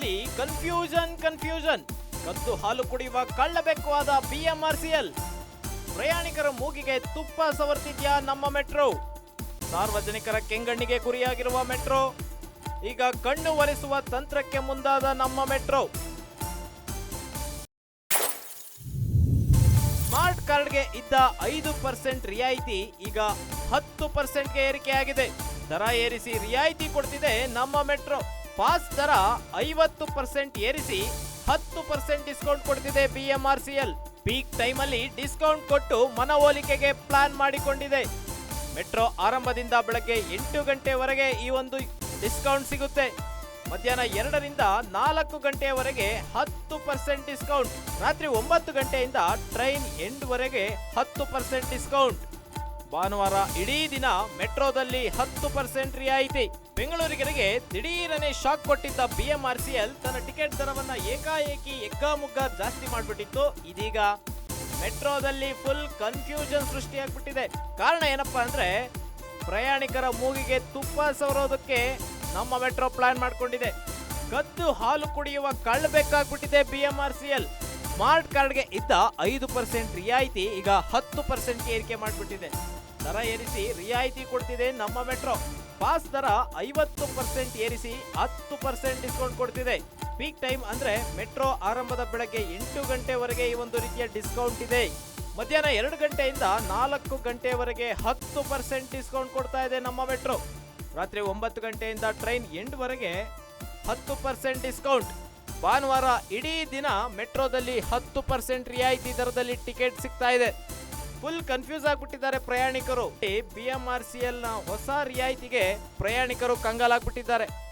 ಮೆಟ್ರೋದಲ್ಲಿ confusion confusion ಕದ್ದು ಹಾಲು ಕುಡಿಯುವ ಕಳ್ಳಬೆಕ್ಕು ಆದ ಬಿಎಂಆರ್ಸಿಎಲ್ ಪ್ರಯಾಣಿಕರ ಮೂಗಿಗೆ ತುಪ್ಪ ಸವರ್ತಿದ್ಯಾ ನಮ್ಮ ಮೆಟ್ರೋ? ಸಾರ್ವಜನಿಕರ ಕೆಂಗಣ್ಣಿಗೆ ಗುರಿಯಾಗಿರುವ ಮೆಟ್ರೋ? ಈಗ ಕಣ್ಣು ಒರೆಸುವ ತಂತ್ರಕ್ಕೆ ಮುಂದಾದ ನಮ್ಮ ಮೆಟ್ರೋ? ಸ್ಮಾರ್ಟ್ ಕಾರ್ಡ್ಗೆ ಇದ್ದ ಐದು ಪರ್ಸೆಂಟ್ ರಿಯಾಯಿತಿ ಈಗ ಹತ್ತು ಪರ್ಸೆಂಟ್ಗೆ ಏರಿಕೆಯಾಗಿದೆ. ದರ ಏರಿಸಿ ರಿಯಾಯಿತಿ ಕೊಡ್ತಿದೆ ನಮ್ಮ ಮೆಟ್ರೋ. ಪಾಸ್ ದರ ಐವತ್ತು ಪರ್ಸೆಂಟ್ ಏರಿಸಿ ಹತ್ತು ಪರ್ಸೆಂಟ್ ಡಿಸ್ಕೌಂಟ್ ಕೊಡ್ತಿದೆ ಬಿಎಂಆರ್ಸಿಎಲ್. ಪೀಕ್ ಟೈಮಲ್ಲಿ ಡಿಸ್ಕೌಂಟ್ ಕೊಟ್ಟು ಮನವೊಲಿಕೆಗೆ ಪ್ಲಾನ್ ಮಾಡಿಕೊಂಡಿದೆ. ಮೆಟ್ರೋ ಆರಂಭದಿಂದ ಬೆಳಗ್ಗೆ ಎಂಟು ಗಂಟೆವರೆಗೆ ಈ ಒಂದು ಡಿಸ್ಕೌಂಟ್ ಸಿಗುತ್ತೆ. ಮಧ್ಯಾಹ್ನ ಎರಡರಿಂದ ನಾಲ್ಕು ಗಂಟೆಯವರೆಗೆ ಹತ್ತು ಪರ್ಸೆಂಟ್ ಡಿಸ್ಕೌಂಟ್. ರಾತ್ರಿ ಒಂಬತ್ತು ಗಂಟೆಯಿಂದ ಟ್ರೈನ್ ಎಂಡ್ವರೆಗೆ ಹತ್ತು ಪರ್ಸೆಂಟ್ ಡಿಸ್ಕೌಂಟ್. ಭಾನುವಾರ ಇಡೀ ದಿನ ಮೆಟ್ರೋದಲ್ಲಿ ಹತ್ತು ಪರ್ಸೆಂಟ್ ರಿಯಾಯಿತಿ. ಬೆಂಗಳೂರಿಗರಿಗೆ ದಿಢೀರನೆ ಶಾಕ್ ಕೊಟ್ಟಿದ್ದ ಬಿಎಂಆರ್ಸಿಎಲ್ ತನ್ನ ಟಿಕೆಟ್ ದರವನ್ನ ಏಕಾಏಕಿ ಎಗ್ಗಾಮುಗ್ಗ ಜಾಸ್ತಿ ಮಾಡಿಬಿಟ್ಟಿತ್ತು. ಇದೀಗ ಮೆಟ್ರೋದಲ್ಲಿ ಫುಲ್ ಕನ್ಫ್ಯೂಷನ್ ಸೃಷ್ಟಿಯಾಗ್ಬಿಟ್ಟಿದೆ. ಕಾರಣ ಏನಪ್ಪಾ ಅಂದ್ರೆ ಪ್ರಯಾಣಿಕರ ಮೂಗಿಗೆ ತುಪ್ಪ ಸವರೋದಕ್ಕೆ ನಮ್ಮ ಮೆಟ್ರೋ ಪ್ಲಾನ್ ಮಾಡ್ಕೊಂಡಿದೆ. ಕದ್ದು ಹಾಲು ಕುಡಿಯುವ ಕಳ್ಳಬೇಕಾಗ್ಬಿಟ್ಟಿದೆ ಬಿಎಂಆರ್ಸಿಎಲ್. ಸ್ಮಾರ್ಟ್ ಕಾರ್ಡ್ಗೆ ಇದ್ದ ಐದು ಪರ್ಸೆಂಟ್ ರಿಯಾಯಿತಿ ಈಗ ಹತ್ತು ಪರ್ಸೆಂಟ್ ಏರಿಕೆ ಮಾಡಿಬಿಟ್ಟಿದೆ. ದರ ಏರಿಸಿ ರಿಯಾಯಿತಿ ಕೊಡ್ತಿದೆ ನಮ್ಮ ಮೆಟ್ರೋ. ಪಾಸ್ ದರ ಐವತ್ತು ಪರ್ಸೆಂಟ್ ಏರಿಸಿ ಹತ್ತು ಪರ್ಸೆಂಟ್ ಡಿಸ್ಕೌಂಟ್ ಕೊಡ್ತಿದೆ. ಪೀಕ್ ಟೈಮ್ ಅಂದ್ರೆ ಮೆಟ್ರೋ ಆರಂಭದ ಬೆಳಗ್ಗೆ ಎಂಟು ಗಂಟೆವರೆಗೆ ಈ ಒಂದು ರೀತಿಯ ಡಿಸ್ಕೌಂಟ್ ಇದೆ. ಮಧ್ಯಾಹ್ನ ಎರಡು ಗಂಟೆಯಿಂದ ನಾಲ್ಕು ಗಂಟೆವರೆಗೆ ಹತ್ತು ಪರ್ಸೆಂಟ್ ಡಿಸ್ಕೌಂಟ್ ಕೊಡ್ತಾ ಇದೆ ನಮ್ಮ ಮೆಟ್ರೋ. ರಾತ್ರಿ ಒಂಬತ್ತು ಗಂಟೆಯಿಂದ ಟ್ರೈನ್ ಎಂಡ್ವರೆಗೆ ಹತ್ತು ಪರ್ಸೆಂಟ್ ಡಿಸ್ಕೌಂಟ್. ಭಾನುವಾರ ಇಡೀ ದಿನ ಮೆಟ್ರೋದಲ್ಲಿ ಹತ್ತು ಪರ್ಸೆಂಟ್ ರಿಯಾಯಿತಿ ದರದಲ್ಲಿ ಟಿಕೆಟ್ ಸಿಗ್ತಾ ಇದೆ. ಫುಲ್ ಕನ್ಫ್ಯೂಸ್ ಆಗ್ಬಿಟ್ಟಿದ್ದಾರೆ ಪ್ರಯಾಣಿಕರು. ಬಿ ಎಂ ಆರ್ ಬಿಎಂಆರ್ಸಿಎಲ್ನ ಹೊಸ ರಿಯಾಯಿತಿಗೆ ಪ್ರಯಾಣಿಕರು ಕಂಗಾಲಾಗ್ಬಿಟ್ಟಿದ್ದಾರೆ.